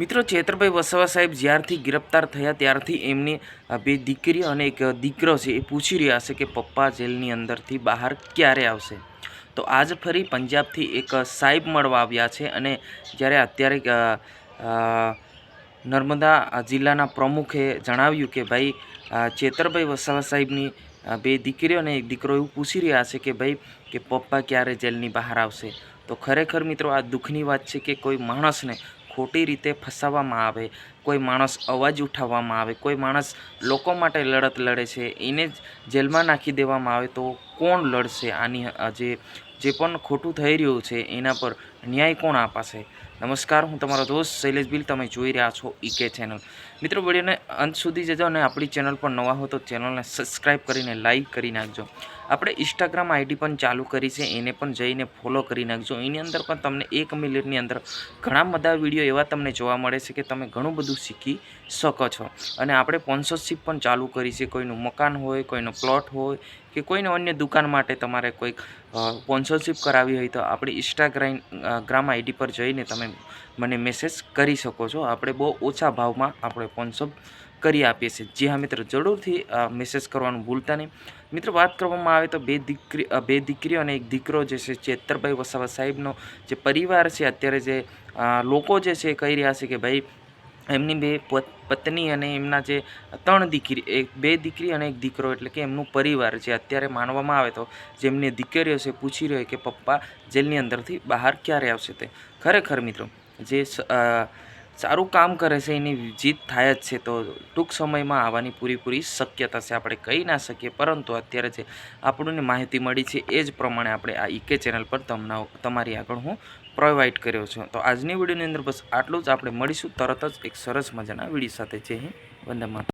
મિત્રો ચેતરભાઈ વસાવા સાહેબ જ્યારથી ગિરફ્તાર થયા, ત્યારથી એમની બે દીકરી અને એક દીકરો છે, એ પૂછી રહ્યા છે કે પપ્પા જેલની અંદરથી બહાર ક્યારે આવશે. તો આજ ફરી પંજાબથી એક સાહેબ મળવા આવ્યા છે અને જ્યારે અત્યારે નર્મદા જિલ્લાના પ્રમુખે જણાવ્યું કે ભાઈ ચેતરભાઈ વસાવા સાહેબની બે દીકરીઓ અને એક દીકરો એવું પૂછી રહ્યા છે કે ભાઈ, કે પપ્પા ક્યારે જેલની બહાર આવશે. તો ખરેખર મિત્રો, આ દુઃખની વાત છે કે કોઈ માણસને ખોટી રીતે ફસાવવામાં આવે, કોઈ માણસ અવાજ ઉઠાવવામાં આવે, કોઈ માણસ લોકો માટે લડત લડે છે, એને જેલમાં નાખી દેવામાં આવે તો કોણ લડશે? આની જે જે પણ ખોટું થઈ રહ્યું છે, એના પર ન્યાય કોણ આપાશે? નમસ્કાર, હું તમારો દોસ્ત શૈલેષ બિલ. તમે જોઈ રહ્યા છો ઈકે ચેનલ મિત્રો, વિડીયોને અંત સુધી જજો અને આપણી ચેનલ પર નવા હો તો ચેનલને સબસ્ક્રાઈબ કરીને લાઈક કરી નાખજો. આપણે ઇન્સ્ટાગ્રામ આઈડી પણ ચાલુ કરી છે, એને પણ જઈને ફોલો કરી નાખજો. એની અંદર પણ તમને એક મિનિટની અંદર ઘણા બધા વીડિયો એવા તમને જોવા મળે છે કે તમે ઘણું બધું શીખી શકો છો. અને આપણે સ્પોન્સરશિપ પણ ચાલુ કરી છે. કોઈનું મકાન હોય, કોઈનો પ્લોટ હોય કે કોઈને અન્ય દુકાન માટે તમારે કોઈક સ્પોન્સરશિપ કરાવી હોય તો આપણી ઇન્સ્ટાગ્રામ ગ્રામ આઈડી પર જઈને તમે મને મેસેજ કરી શકો છો. આપણે બહુ ઓછા ભાવમાં આપણે સ્પોન્સર કરી આપીએ છીએ. જી હા મિત્રો, જરૂરથી મેસેજ કરવાનું ભૂલતા નહીં. મિત્રો, વાત કરવામાં આવે તો બે દીકરી બે દીકરીઓ અને એક દીકરો જે છે ચેતરભાઈ વસાવા સાહેબનો જે પરિવાર છે, અત્યારે જે લોકો જે છે કહી રહ્યા છે કે ભાઈ એમની બે પત્ની અને એમના જે ત્રણ દીકરી, એક બે દીકરી અને એક દીકરો એટલે કે એમનું પરિવાર જે અત્યારે માનવામાં આવે તો જેમની દીકરીઓ છે પૂછી રહ્યો કે પપ્પા જેલની અંદરથી બહાર ક્યારે આવશે તે. ખરેખર મિત્રો, જે સારું કામ કરે છે, એની જીત થાય જ છે. તો ટૂંક સમયમાં આવવાની પૂરેપૂરી શક્યતા છે, આપણે કહી ના શકીએ. પરંતુ અત્યારે જે આપણને માહિતી મળી છે, એ જ પ્રમાણે આપણે આ ઈકે ચેનલ પર તમને તમારી આગળ હું પ્રોવાઈડ કર્યો છું. તો આજની વિડીયોની અંદર બસ આટલું જ. આપણે મળીશું તરત જ એક સરસ મજાના વીડિયો સાથે. જય હિન્દ. વંદે માતરમ.